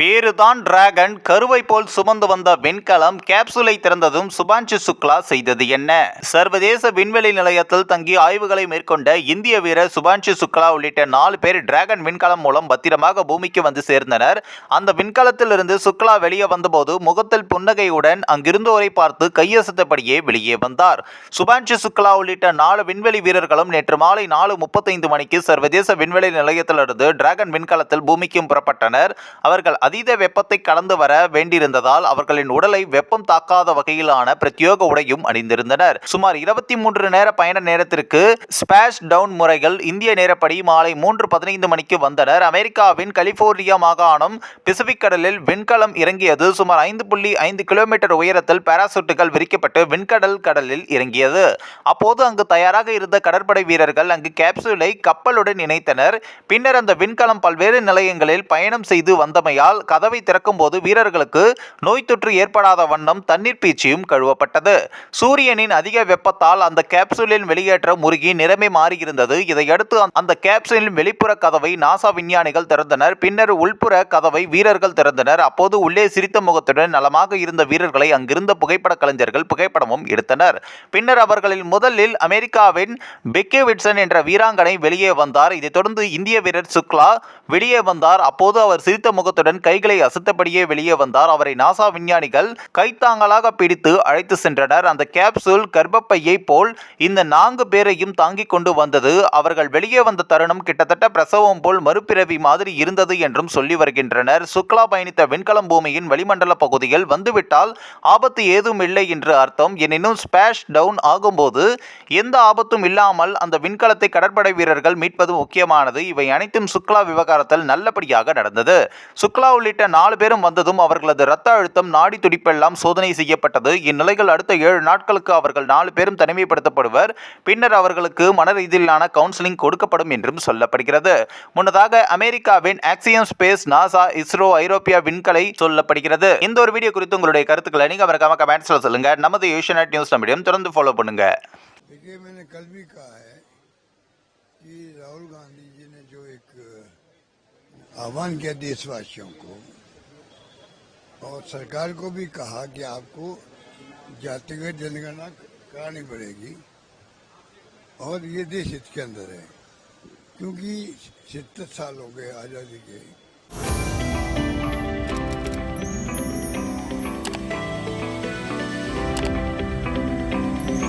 பேருதான் டிராகன் கருவை போல் சுமந்து வந்த விண்கலம் கேப்சூலை திறந்ததும் சுபான்ஷு சுக்லா செய்தது என்ன? சர்வதேச விண்வெளி நிலையத்தில் தங்கி ஆய்வுகளை மேற்கொண்ட இந்திய வீரர் சுபான்ஷு சுக்லா உள்ளிட்ட நாலு பேர் டிராகன் விண்கலம் மூலம் பத்திரமாக பூமிக்கு வந்து சேர்ந்தனர். அந்த விண்கலத்திலிருந்து சுக்லா வெளியே வந்தபோது முகத்தில் புன்னகையுடன் அங்கிருந்தோரை பார்த்து கையசத்தபடியே வெளியே வந்தார். சுபான்ஷு சுக்லா உள்ளிட்ட நாலு விண்வெளி வீரர்களும் நேற்று மாலை நாலு முப்பத்தைந்து மணிக்கு சர்வதேச விண்வெளி நிலையத்திலிருந்து டிராகன் விண்கலத்தில் பூமிக்கும் புறப்பட்டனர். அவர்கள் அதீத வெப்பத்தை கடந்து வர வேண்டியிருந்ததால் அவர்களின் உடலை வெப்பம் தாக்காத வகையிலான பிரத்யோக உடையும் அணிந்திருந்தனர். சுமார் இருபத்தி மூன்று நேர பயண நேரத்திற்கு ஸ்பேஷ் டவுன் முறைகள் இந்திய நேரப்படி மாலை மூன்று பதினைந்து மணிக்கு வந்தனர். அமெரிக்காவின் கலிபோர்னியா மாகாணம் பிசிபிக் கடலில் விண்கலம் இறங்கியது. சுமார் ஐந்து புள்ளி ஐந்து கிலோமீட்டர் உயரத்தில் பாராசூட்டுகள் விரிக்கப்பட்டு விண்கடல் கடலில் இறங்கியது. அப்போது அங்கு தயாராக இருந்த கடற்படை வீரர்கள் அங்கு கேப்சூலை கப்பலுடன் இணைத்தனர். பின்னர் அந்த விண்கலம் பல்வேறு நிலையங்களில் பயணம் செய்து வந்தமையால் கதவை திறக்கும்போது வீரர்களுக்கு நோய் தொற்று ஏற்படாத வண்ணம் தண்ணீர் பீச்சியும் கழுவப்பட்டது. சூரியனின் அதிக வெப்பத்தால் அந்த கேப்சூலின் வெளியேற்ற முருகி நிறமே மாறியிருந்தது. இதையடுத்து அந்த கேப்சூலின் வெளிப்புற கதவை நாசா விஞ்ஞானிகள் திறந்தனர். பின்னர் உள்புற கதவை வீரர்கள் திறந்தனர். அப்போது உள்ளே சிரித்த முகத்துடன் நலமாக இருந்த வீரர்களை அங்கிருந்த புகைப்பட கலைஞர்கள் புகைப்படமும் எடுத்தனர். பின்னர் அவர்களில் முதலில் அமெரிக்காவின் பெக்கே விட்சன் என்ற வீராங்கனை வெளியே வந்தார். இதைத் தொடர்ந்து இந்திய வீரர் சுக்லா வெளியே வந்தார். அப்போது அவர் சிரித்த முகத்துடன் கைகளை அசத்தபடியே வெளியே வந்தார். அவரை நாசா விஞ்ஞானிகள் கைத்தாங்கலாக பிடித்து அழைத்து சென்றனர். அந்த கேப்சூல் கர்ப்பப்பையை போல் இந்த நான்கு பேரையும் தாங்கிக் கொண்டு வந்தது. அவர்கள் வெளியே வந்த தருணம் கிட்டத்தட்ட பிரசவம் போல் மறுபிறவி மாதிரி இருந்தது என்றும் சொல்லி வருகின்றனர். சுக்லா பயணித்த விண்கலம் பூமியின் வளிமண்டல பகுதியில் வந்துவிட்டால் ஆபத்து ஏதும் இல்லை என்று அர்த்தம். எனினும் ஸ்பேஷ் டவுன் ஆகும்போது எந்த ஆபத்தும் இல்லாமல் அந்த விண்கலத்தை கடற்படை வீரர்கள் மீட்பது முக்கியமானது. இவை அனைத்தும் சுக்லா விவகாரத்தில் நல்லபடியாக நடந்தது. சுக்லா உள்ளிட்ட நாலு பேரும் வந்ததும் அவர்களது இரத்த அழுத்தம் நாடி துடிப்பெல்லாம் சோதனை செய்யப்பட்டது இந்நிலையில் அடுத்த ஏழு நாட்களுக்கு அவர்கள் நாலு பேரும் தனிமைப்படுத்தப்படுவர் பின்னர் அவர்களுக்கு மன ரீதியிலான கவுன்சிலிங் கொடுக்கப்படும் என்றும் சொல்லப்படுகிறது முன்னதாக அமெரிக்காவின் ஆக்சியம் ஸ்பேஸ் நாசா இஸ்ரோ ஐரோப்பிய விண்கலை சொல்லப்படுகிறது இந்த ஒரு வீடியோ குறித்து உங்களுடைய கருத்துக்களை நீங்க மறக்காம கமெண்ட்ஸ்ல சொல்லுங்க நமது ஏஷியநெட் நியூஸ் நம்மிடம் தொடர்ந்து ஃபாலோ பண்ணுங்க देखिए मैंने कल भी कहा है कि राहुल गांधी जी ने जो एक आह्वान किया देशवासियों को और सरकार को भी कहा कि आपको जातिगत जनगणना करानी पड़ेगी। और ये देश हित के अंदर है, क्योंकि सत्तर साल हो गए आज़ादी के।